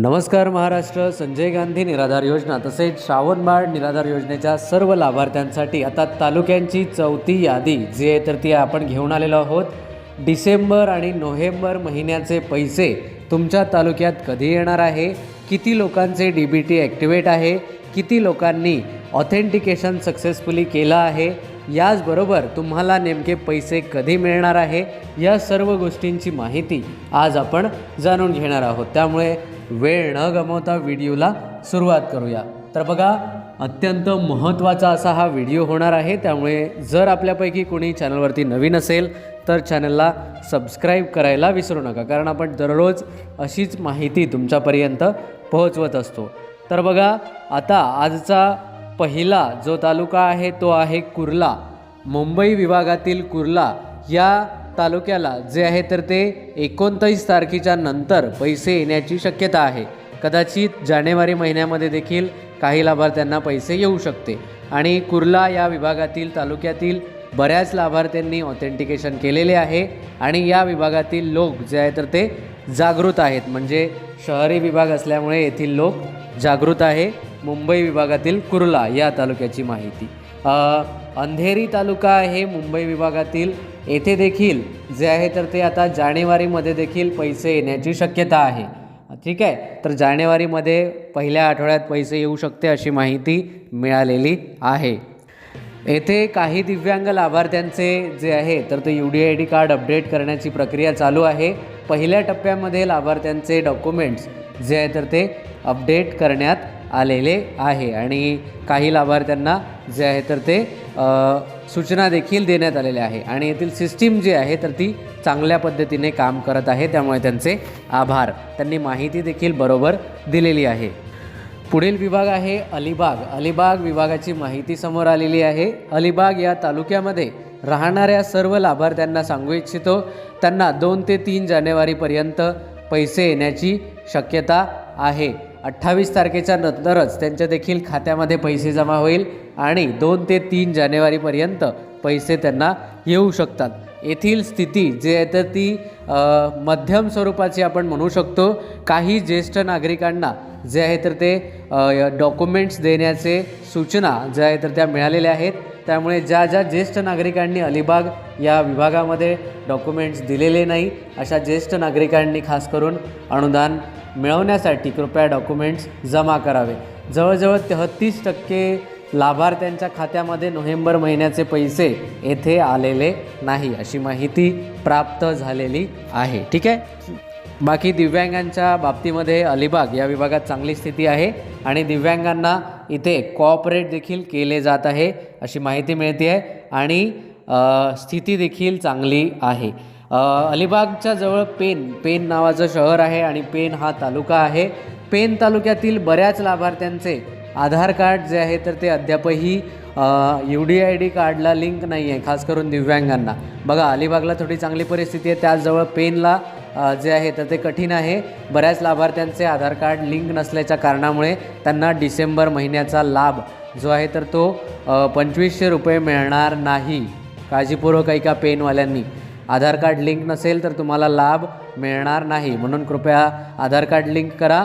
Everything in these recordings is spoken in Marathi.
नमस्कार महाराष्ट्र संजय गांधी निराधार योजना तसेच श्रावणबाळ निराधार योजनेच्या सर्व लाभार्थ्यांसाठी आता तालुक्यांची चौथी यादी जी आहे तर ती आपण घेऊन आलेलो आहोत. डिसेंबर आणि नोव्हेंबर महिन्याचे पैसे तुमच्या तालुक्यात कधी येणार आहे? किती लोकांचे डी बी टी ॲक्टिवेट आहे? किती लोकांनी ऑथेंटिकेशन सक्सेसफुली केलं आहे? याचबरोबर तुम्हाला नेमके पैसे कधी मिळणार आहे? या सर्व गोष्टींची माहिती आज आपण जाणून घेणार आहोत. त्यामुळे वेळ न गमवता व्हिडिओला सुरुवात करूया. तर बघा अत्यंत महत्त्वाचा असा हा व्हिडिओ होणार आहे. त्यामुळे जर आपल्यापैकी कोणी चॅनलवरती नवीन असेल तर चॅनलला सबस्क्राईब करायला विसरू नका. कारण आपण दररोज अशीच माहिती तुमच्यापर्यंत पोहोचवत असतो. तर बघा आता आजचा पहिला जो तालुका आहे तो आहे कुर्ला. मुंबई विभागातील कुर्ला या तालुक्याला जे आहे तर ते एकोणतीस तारखेच्या नंतर पैसे येण्याची शक्यता आहे. कदाचित जानेवारी महिन्यामध्ये देखील काही लाभार्थ्यांना पैसे येऊ शकते. आणि कुर्ला या विभागातील तालुक्यातील बऱ्याच लाभार्थ्यांनी ऑथेंटिकेशन केलेले आहे आणि या विभागातील लोक जे आहे तर ते जागृत आहेत. म्हणजे शहरी विभाग असल्यामुळे येथील लोक जागृत आहे. मुंबई विभागातील कुर्ला या तालुक्याची माहिती. अंधेरी तालुका आहे. मुंबई विभागातील येथे देखील जे आहे तर ते आता जानेवारीमध्ये देखील पैसे येण्याची शक्यता आहे. ठीक आहे? तर जानेवारीमध्ये पहिल्या आठवड्यात पैसे येऊ शकते अशी माहिती मिळालेली आहे. येथे काही दिव्यांग लाभार्थ्यांचे जे आहे तर ते U D I D card update करण्याची प्रक्रिया चालू आहे. पहिल्या टप्प्यामध्ये लाभार्थ्यांचे डॉक्युमेंट्स जे आहे तर ते अपडेट करण्यात आलेले आहे. आणि काही लाभार्थ्यांना जे आहे तर ते सूचना देखील देण्यात आलेल्या आहे. आणि येथील सिस्टीम जी आहे तर ती चांगल्या पद्धतीने काम करत आहे. त्यामुळे त्यांचे आभार. त्यांनी माहिती देखील बरोबर दिलेली आहे. पुढील विभाग आहे अलिबाग. अलिबाग विभागाची माहिती समोर आलेली आहे. अलिबाग या तालुक्यामध्ये राहणाऱ्या सर्व लाभार्थ्यांना सांगू इच्छितो. त्यांना दोन ते तीन जानेवारीपर्यंत पैसे येण्याची शक्यता आहे. अठ्ठावीस तारखेच्या नंतरच त्यांच्या देखील खात्यामध्ये पैसे जमा होईल आणि दोन ते तीन जानेवारीपर्यंत पैसे त्यांना येऊ शकतात. येथील स्थिती जे आहे तर ती मध्यम स्वरूपाची आपण म्हणू शकतो. काही ज्येष्ठ नागरिकांना जे आहे तर ते डॉक्युमेंट्स देण्याचे सूचना ज्या आहे तर त्या मिळालेल्या आहेत. त्यामुळे ज्या ज्या ज्येष्ठ नागरिकांनी अलिबाग या विभागामध्ये डॉक्युमेंट्स दिलेले नाही अशा ज्येष्ठ नागरिकांनी खास करून अनुदान मिळवण्यासाठी कृपया डॉक्युमेंट्स जमा करावे. जवळजवळ तेहत्तीस टक्के लाभार्थ्यांच्या खात्यामध्ये नोव्हेंबर महिन्याचे पैसे येथे आलेले नाही अशी माहिती प्राप्त झालेली आहे. ठीक आहे? बाकी दिव्यांगांच्या बाबतीमध्ये अलिबाग या विभागात चांगली स्थिती आहे आणि दिव्यांगांना इथे कॉपरेट देखील केले जात आहे अशी माहिती मिळते आहे आणि स्थिती देखील चांगली आहे. अलिबागच्या जवळ पेन पेन नावाचं शहर आहे आणि पेन हा तालुका आहे. पेन तालुक्यातील बऱ्याच लाभार्थ्यांचे आधार कार्ड जे आहे तर ते अद्यापही यू डी आय डी कार्डला लिंक नाही आहे खास करून दिव्यांगांना. बघा अलिबागला थोडी चांगली परिस्थिती आहे. त्याचजवळ पेनला जे आहे तर ते कठीण आहे. बऱ्याच लाभार्थ्यांचे आधार कार्ड लिंक नसल्याच्या कारणामुळे त्यांना डिसेंबर महिन्याचा लाभ जो आहे तर तो पंचवीसशे रुपये मिळणार नाही. काळजीपूर्वक ऐका पेनवाल्यांनी. आधार कार्ड लिंक नसेल तर तुम्हाला लाभ मिळणार नाही. म्हणून कृपया आधार कार्ड लिंक करा.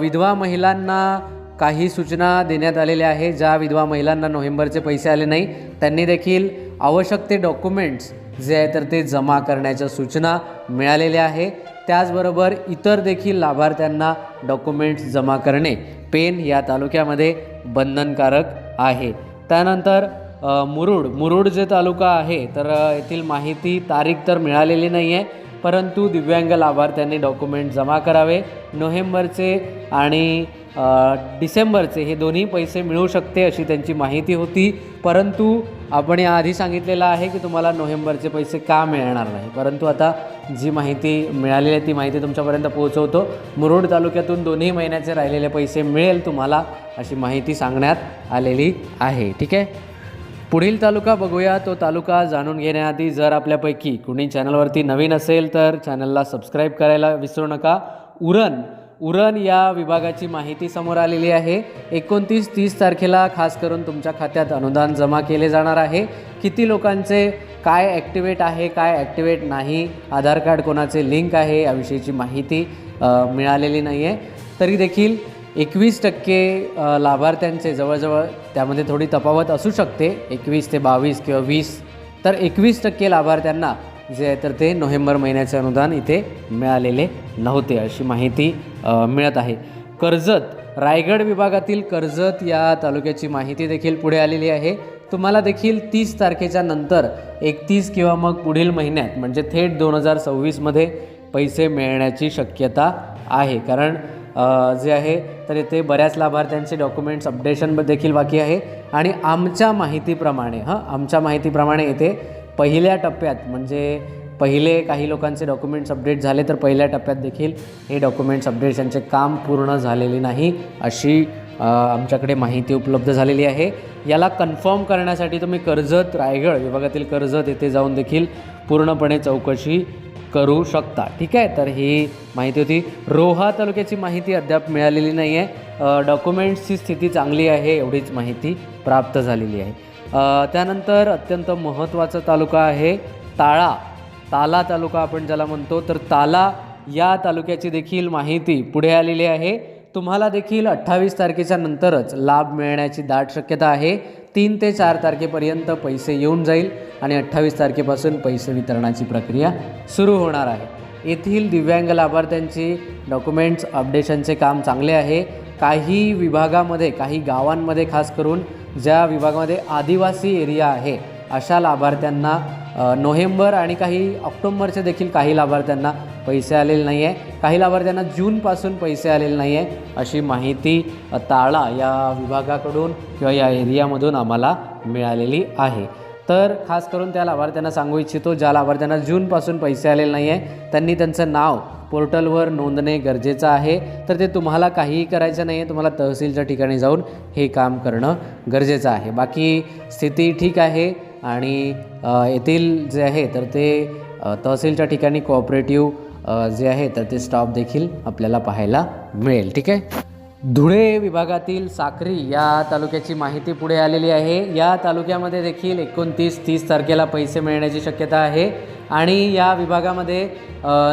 विधवा महिलांना काही सूचना देण्यात आलेल्या आहे ज्या विधवा महिलांना नोव्हेंबरचे पैसे आले नाही त्यांनी देखील आवश्यक ते डॉक्युमेंट्स जे आहे तर ते जमा करण्याच्या सूचना मिळालेल्या आहे. त्याचबरोबर इतर देखील लाभार्थ्यांना डॉक्युमेंट्स जमा करणे पेन या तालुक्यामध्ये बंधनकारक आहे. त्यानंतर मुरुड मुरुड जे तालुका आहे तर येथील माहिती तारीख तर मिळालेली नाही आहे परंतु दिव्यांग लाभार्थ्यांनी डॉक्युमेंट जमा करावे. नोव्हेंबरचे आणि डिसेंबरचे हे दोन्ही पैसे मिळू शकते अशी त्यांची माहिती होती. परंतु आपण याआधी सांगितलेलं आहे की तुम्हाला नोव्हेंबरचे पैसे का मिळणार नाही? परंतु आता जी माहिती मिळालेली आहे ती माहिती तुमच्यापर्यंत पोहोचवतो. मुरुड तालुक्यातून दोन्ही महिन्याचे राहिलेले पैसे मिळेल तुम्हाला अशी माहिती सांगण्यात आलेली आहे. ठीक आहे? पुढील तालुका बघूया. तो तालुका जाणून घेण्याआधी जर आपल्यापैकी कुणी चॅनलवरती नवीन असेल तर चॅनलला सबस्क्राईब करायला विसरू नका. उरण उरण या विभागाची माहिती समोर आलेली आहे. एकोणतीस तीस तारखेला खास करून तुमच्या खात्यात अनुदान जमा केले जाणार आहे. किती लोकांचे काय ॲक्टिवेट आहे काय ॲक्टिवेट नाही आधार कार्ड कोणाचे लिंक आहे याविषयीची माहिती मिळालेली नाही आहे तरी देखील एकवीस टक्के लाभार्थ्यांचे जवळजवळ त्यामध्ये थोडी तफावत असू शकते. एकवीस ते बावीस किंवा वीस. तर एकवीस टक्के लाभार्थ्यांना जे आहे तर ते नोव्हेंबर महिन्याचे अनुदान इथे मिळालेले नव्हते अशी माहिती मिळत आहे. कर्जत रायगड विभागातील कर्जत या तालुक्याची माहिती देखील पुढे आलेली आहे. तुम्हाला देखील तीस तारखेच्या नंतर एकतीस किंवा मग पुढील महिन्यात म्हणजे थेट दोन हजार सव्वीसमध्ये पैसे मिळण्याची शक्यता आहे. कारण जे आहे तर इथे बऱ्याच लाभार्थ्यांचे डॉक्युमेंट्स अपडेशन देखील बाकी आहे. आणि आमच्या माहितीप्रमाणे हां आमच्या माहितीप्रमाणे येथे पहिल्या टप्प्यात म्हणजे पहिले काही लोकांचे डॉक्युमेंट्स अपडेट झाले तर पहिल्या टप्प्यात देखील हे डॉक्युमेंट्स अपडेट्स यांचे काम पूर्ण झालेले नाही अशी आमच्याकडे माहिती उपलब्ध झालेली आहे. याला कन्फर्म करण्यासाठी तुम्ही कर्जत रायगड विभागातील कर्जत येथे जाऊन देखील पूर्णपणे चौकशी करू शकता. ठीक आहे? तर ही माहिती होती. रोहा तालुक्याची माहिती अद्याप मिळालेली नाही आहे डॉक्युमेंट्सची स्थिती चांगली आहे एवढीच माहिती प्राप्त झालेली आहे. त्यानंतर अत्यंत महत्त्वाचा तालुका आहे ताळा. ताला तालुका आपण ज्याला म्हणतो तर ताला या तालुक्याची देखील माहिती पुढे आलेली आहे. तुम्हाला देखील अठ्ठावीस तारखेच्या नंतरच लाभ मिळण्याची दाट शक्यता आहे. तीन ते चार तारखेपर्यंत पैसे येऊन जाईल आणि अठ्ठावीस तारखेपासून पैसे वितरणाची प्रक्रिया सुरू होणार आहे. येथील दिव्यांग लाभार्थ्यांची डॉक्युमेंट्स अपडेशनचे काम चांगले आहे. काही विभागामध्ये काही गावांमध्ये खास करून ज्या विभागामध्ये आदिवासी एरिया आहे अशा लाभार्थ्यांना नोव्हेंबर आणि काही ऑक्टोंबरचे देखील काही लाभार्थ्यांना पैसे आलेले नाही आहे काही लाभार्थ्यांना जूनपासून पैसे आलेले नाही आहे अशी माहिती ताळा या विभागाकडून किंवा या एरियामधून आम्हाला मिळालेली आहे. तर खास करून त्या लाभार्थ्यांना सांगू इच्छितो ज्या लाभार्थ्यांना जूनपासून पैसे आलेले नाही आहे त्यांनी त्यांचं नाव पोर्टलवर नोंदणे गरजेचं आहे. तर ते तुम्हाला काहीही करायचं नाही आहे तुम्हाला तहसीलच्या ठिकाणी जाऊन हे काम करणं गरजेचं आहे. बाकी स्थिती ठीक आहे आणि येथील जे आहे तर ते तहसीलच्या ठिकाणी कोऑपरेटिव्ह जे आहे तर ते स्टॉप देखील आपल्याला पाहायला मिळेल. ठीक आहे? धुळे विभागातील साक्री या तालुक्याची माहिती पुढे आलेली आहे. या तालुक्यामध्ये देखील एकोणतीस तीस तारखेला पैसे मिळण्याची शक्यता आहे. आणि या विभागामध्ये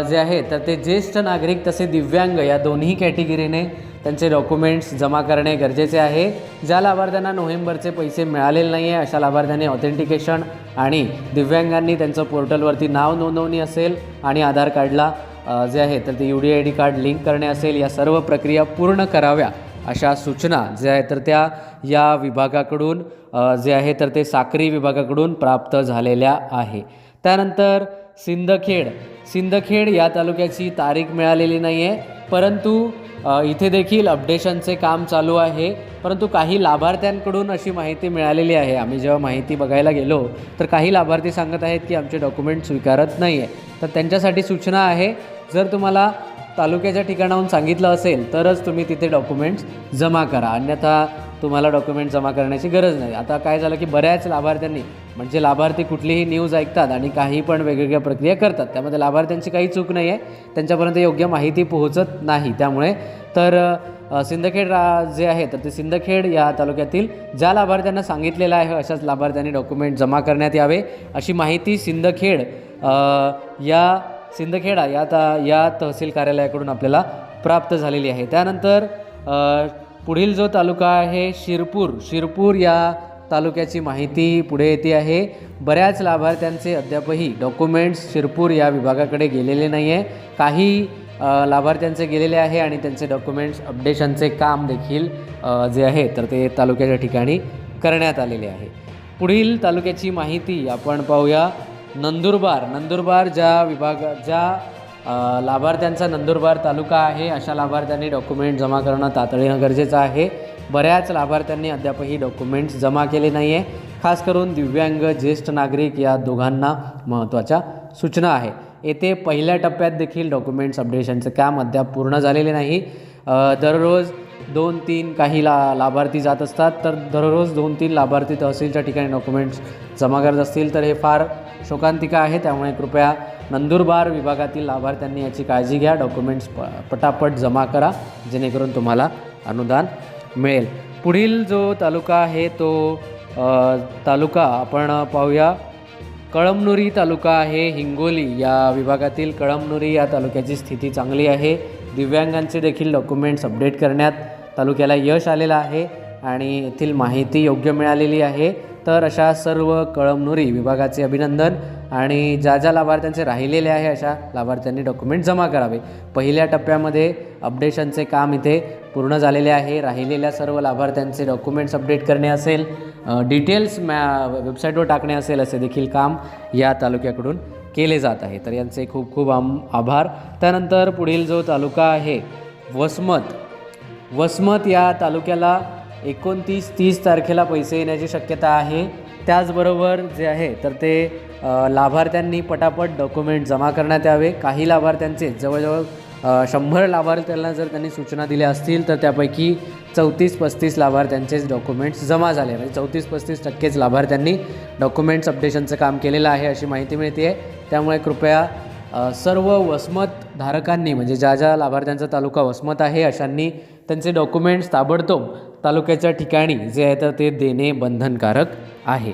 जे आहे तर ते ज्येष्ठ नागरिक तसे दिव्यांग या दोन्ही कॅटेगरीने त्यांचे डॉक्युमेंट्स जमा करणे गरजेचे आहे. ज्या लाभार्थ्यांना नोव्हेंबरचे पैसे मिळालेले नाही आहे अशा लाभार्थ्यांनी ऑथेंटिकेशन आणि दिव्यांगांनी त्यांचं पोर्टलवरती नाव नोंदवणी असेल आणि आधार कार्डला जे आहे तर ते U D I D card link करणे असेल या सर्व प्रक्रिया पूर्ण कराव्या अशा सूचना जे आहे तर त्या या विभागाकडून जे आहे तर ते साक्री विभागाकडून प्राप्त झालेल्या आहे. त्यानंतर सिंदखेड. सिंदखेड या तालुक्याची तारीख मिळालेली नाही आहे परंतु इथे देखील अपडेशनचे काम चालू आहे. परंतु काही लाभार्थ्यांकडून अशी माहिती मिळालेली आहे. आम्ही जेव्हा माहिती बघायला गेलो तर काही लाभार्थी सांगत आहेत की आमचे डॉक्युमेंट स्वीकारत नाही आहे तर त्यांच्यासाठी सूचना आहे जर तुम्हाला तालुक्याच्या ठिकाणाहून सांगितलं असेल तरच तुम्ही तिथे डॉक्युमेंट्स जमा करा. अन्यथा तुम्हाला डॉक्युमेंट जमा करण्याची गरज नाही. आता काय झालं की बऱ्याच लाभार्थ्यांनी म्हणजे लाभार्थी कुठलीही न्यूज ऐकतात आणि काही पण वेगवेगळ्या प्रक्रिया करतात त्यामध्ये लाभार्थ्यांची काही चूक नाही आहे त्यांच्यापर्यंत योग्य माहिती पोहोचत नाही. त्यामुळे तर सिंदखेड रा जे आहे तर ते सिंदखेड या तालुक्यातील ज्या लाभार्थ्यांना सांगितलेलं आहे अशाच लाभार्थ्यांनी डॉक्युमेंट जमा करण्यात यावे. अशी माहिती सिंदखेड या सिंदखेडा या ता या तहसील कार्यालयाकडून आपल्याला प्राप्त झालेली आहे. त्यानंतर पुढील जो तालुका आहे शिरपूर शिरपूर या तालुक्याची माहिती पुढे येते आहे. बऱ्याच लाभार्थ्यांचे अद्यापही डॉक्युमेंट्स शिरपूर या विभागाकडे गेलेले नाही आहे काही लाभार्थ्यांचे गेलेले आहे आणि त्यांचे डॉक्युमेंट्स अपडेशनचे काम देखील जे आहे तर ते तालुक्याच्या ठिकाणी करण्यात आलेले आहे. पुढील तालुक्याची माहिती आपण पाहूया. नंदुरबार नंदुरबार ज्या विभाग ज्या लाभार्थ्यांचा नंदुरबार तालुका आहे अशा लाभार्थ्यांनी डॉक्युमेंट जमा करणं तातडीनं गरजेचं आहे. बऱ्याच लाभार्थ्यांनी अद्यापही डॉक्युमेंट्स जमा केले नाही आहे खास करून दिव्यांग ज्येष्ठ नागरिक या दोघांना महत्त्वाच्या सूचना आहे. येथे पहिल्या टप्प्यात देखील डॉक्युमेंट्स अपडेशनचं काम अद्याप पूर्ण झालेले नाही. दररोज दोन तीन काही ला लाभार्थी जात असतात तर दररोज दोन तीन लाभार्थी तहसीलच्या ठिकाणी डॉक्युमेंट्स जमा करत असतील तर हे फार शोकांतिका आहे. त्यामुळे कृपया नंदुरबार विभागातील लाभार्थ्यांनी याची काळजी घ्या. डॉक्युमेंट्स प पटापट जमा करा जेणेकरून तुम्हाला अनुदान मिळेल. पुढील जो तालुका आहे तो तालुका आपण पाहूया. कळमनुरी तालुका आहे हिंगोली. या विभागातील कळमनुरी या तालुक्याची स्थिती चांगली आहे. दिव्यांगांचे देखील डॉक्युमेंट्स अपडेट करण्यात तालुक्याला यश आलेलं आहे आणि येथील माहिती योग्य मिळालेली आहे. तर अशा सर्व कळमनुरी विभागाचे अभिनंदन आणि ज्या ज्या लाभार्थ्यांचे राहिलेले आहे अशा लाभार्थ्यांनी डॉक्युमेंट जमा करावे. पहिल्या टप्प्यामध्ये अपडेशनचे काम इथे पूर्ण झालेले आहे. राहिलेल्या सर्व लाभार्थ्यांचे डॉक्युमेंट्स अपडेट करणे असेल डिटेल्स मॅ वेबसाईटवर टाकणे असेल असे देखील काम या तालुक्याकडून केले जात आहे. तर यांचे खूप खूप आम आभार. त्यानंतर पुढील जो तालुका आहे वसमत. वसमत या तालुक्याला एकोणतीस तीस तारखेला पैसे येण्याची शक्यता आहे. त्याचबरोबर जे आहे तर ते लाभार्थ्यांनी पटापट डॉक्युमेंट जमा करण्यात यावे. काही लाभार्थ्यांचे जवळजवळ शंभर लाभार्थ्यांना जर त्यांनी सूचना दिल्या असतील तर त्यापैकी चौतीस पस्तीस लाभार्थ्यांचेच डॉक्युमेंट्स जमा झाले. म्हणजे चौतीस पस्तीस टक्केच लाभार्थ्यांनी डॉक्युमेंट्स अपडेशनचं काम केलेलं आहे अशी माहिती मिळते आहे त्यामुळे कृपया सर्व वसमत धारकांनी म्हणजे ज्या ज्या लाभार्थ्यांचा तालुका वसमत आहे अशांनी त्यांचे डॉक्युमेंट्स ताबडतोब तालुक्याच्या ठिकाणी जे आहे तर ते देणे बंधनकारक आहे.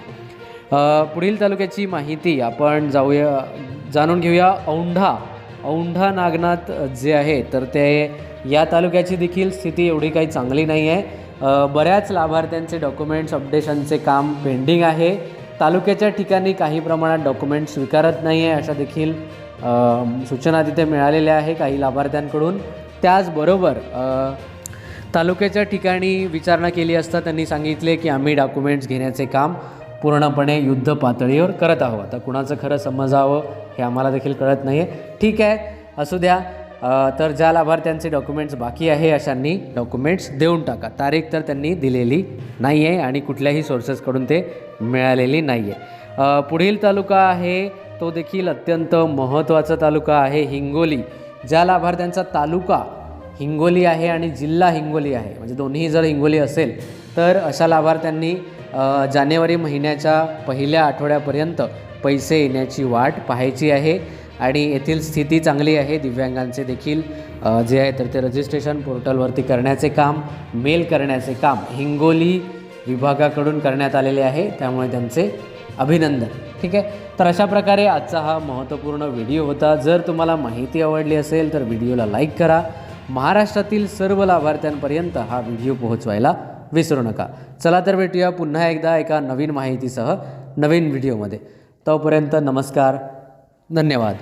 पुढील तालुक्याची माहिती आपण जाऊया जाणून घेऊया औंढा. औंढा नागनाथ जे आहे तर ते या तालुक्याची देखील स्थिती एवढी काही चांगली नाही आहे बऱ्याच लाभार्थ्यांचे डॉक्युमेंट्स अपडेशनचे काम पेंडिंग आहे. तालुक्याच्या ठिकाणी काही प्रमाणात डॉक्युमेंट स्वीकारत नाही आहे अशा देखील सूचना तिथे मिळालेल्या आहे काही लाभार्थ्यांकडून. त्याचबरोबर तालुक्याच्या ठिकाणी विचारणा केली असता त्यांनी सांगितले की आम्ही डॉक्युमेंट्स घेण्याचे काम पूर्णपणे युद्ध पातळीवर करत आहोत. आता कुणाचं खरं समजावं हे आम्हाला देखील कळत नाही आहे ठीक आहे असू द्या. तर ज्या लाभार्थ्यांचे डॉक्युमेंट्स बाकी आहे अशांनी डॉक्युमेंट्स देऊन टाका. तारीख तर त्यांनी दिलेली नाही आहे आणि कुठल्याही सोर्सेसकडून ते मिळालेली नाही आहे पुढील तालुका आहे तो देखील अत्यंत महत्त्वाचा तालुका आहे हिंगोली. ज्या लाभार्थ्यांचा तालुका हिंगोली आहे आणि जिल्हा हिंगोली आहे म्हणजे दोन्ही जर हिंगोली असेल तर अशा लाभार्थ्यांनी जानेवारी महिन्याच्या पहिल्या आठवड्यापर्यंत पैसे येण्याची वाट पाहायची आहे आणि येथील स्थिती चांगली आहे. दिव्यांगांचे देखील जे आहे तर ते रजिस्ट्रेशन पोर्टलवरती करण्याचे काम मेल करण्याचे काम हिंगोली विभागाकडून करण्यात आलेले आहे त्यामुळे त्यांचे अभिनंदन. ठीक आहे? तर अशा प्रकारे आजचा हा महत्त्वपूर्ण व्हिडिओ होता. जर तुम्हाला माहिती आवडली असेल तर व्हिडिओला लाईक करा. महाराष्ट्रातील सर्व लाभार्थ्यांपर्यंत हा व्हिडिओ पोहोचवायला विसरू नका. चला तर भेटूया पुन्हा एकदा एका नवीन माहितीसह नवीन व्हिडिओमध्ये. तोपर्यंत नमस्कार. धन्यवाद.